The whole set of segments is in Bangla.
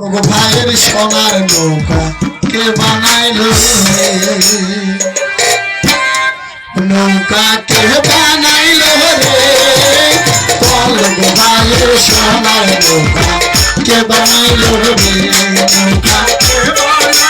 ভাইয়ের সোনার নৌকা কে বানাইল নৌকা কে বানাইল রে? বল ভাইয়ের সোনার নৌকা কে বানাইল রে? নৌকা কে বানাইল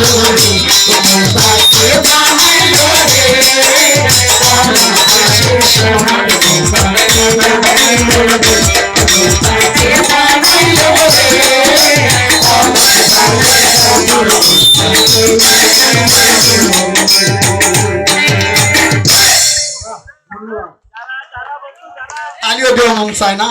লোরে তোমার পাশে বানাই লোরে আলিও দেওয়া মন চায় না